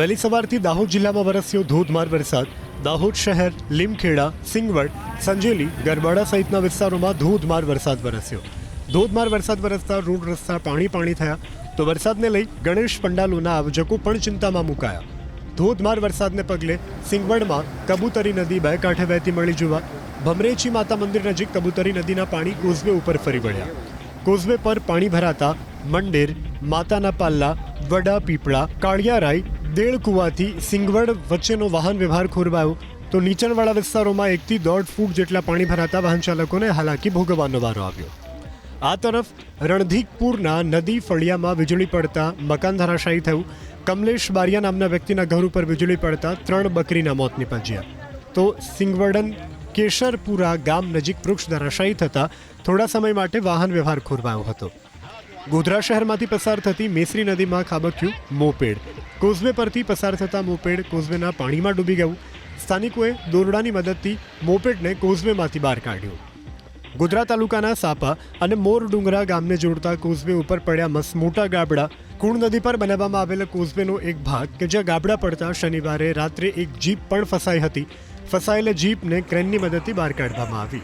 વહેલી સવારથી દાહોદ જિલ્લામાં વરસ્યો ધોધમાર વરસાદ. દાહોદ શહેર, લીમખેડા, સિંગવડ, સંજેલી, ગરબાડા સહિતના વિસ્તારોમાં ધોધમાર વરસાદ વરસ્યો. ધોધમાર વરસાદ વરસતા રોડ રસ્તા પાણી પાણી થયા તો વરસાદને લઈ ગણેશ પંડાલોના આયોજકો પણ ચિંતામાં મુકાયા. ધોધમાર વરસાદને પગલે સિંગવડમાં કબૂતરી નદી બે કાંઠે વહેતી મળી જોવા ભમરેચી માતા મંદિર નજીક કબૂતરી નદીના પાણી કોઝવે ઉપર ફરી વળ્યા. કોઝવે પર પાણી ભરાતા મંદિર માતાના પાલ્લા, વડા પીપળા કાળિયારાઈ દેળ કુવાથી સિંગવડ વચ્ચેનો વાહન વ્યવહાર ખોરવાયો તો નીચાણવાળા વિસ્તારોમાં એકથી દોઢ ફૂટ જેટલા પાણી ભરાતા વાહન ચાલકોને હાલાકી ભોગવવાનો વારો આવ્યો. આ તરફ રણધીકપુરના નદી ફળિયામાં વીજળી પડતા મકાન ધરાશાયી થયું. કમલેશ બારિયા નામના વ્યક્તિના ઘર ઉપર વીજળી પડતા ત્રણ બકરીના મોત નીપજ્યા. તો સિંગવડન કેશરપુરા ગામ નજીક વૃક્ષ ધરાશાયી થતા થોડા સમય માટે વાહન વ્યવહાર ખોરવાયો હતો. ગોધરા શહેરમાંથી પસાર થતી મેસરી નદીમાં ખાબક્યું મોપેડ. કોઝવે પરથી પસાર થતા મોપેડ કોઝવેના પાણીમાં ડૂબી ગયું. સ્થાનિકોએ દોરડાની મદદથી મોપેડને કોઝવેમાંથી બહાર કાઢ્યું. ગોધરા તાલુકાના સાપા અને મોર ડુંગરા ગામને જોડતા કોઝવે ઉપર પડ્યા મસ મોટા ગાબડા. કુણ નદી પર બનાવવામાં આવેલા કોઝવેનો એક ભાગ કે જ્યાં ગાબડા પડતા શનિવારે રાત્રે એક જીપ પણ ફસાઈ હતી. ફસાયેલા જીપને ક્રેનની મદદથી બહાર કાઢવામાં આવી.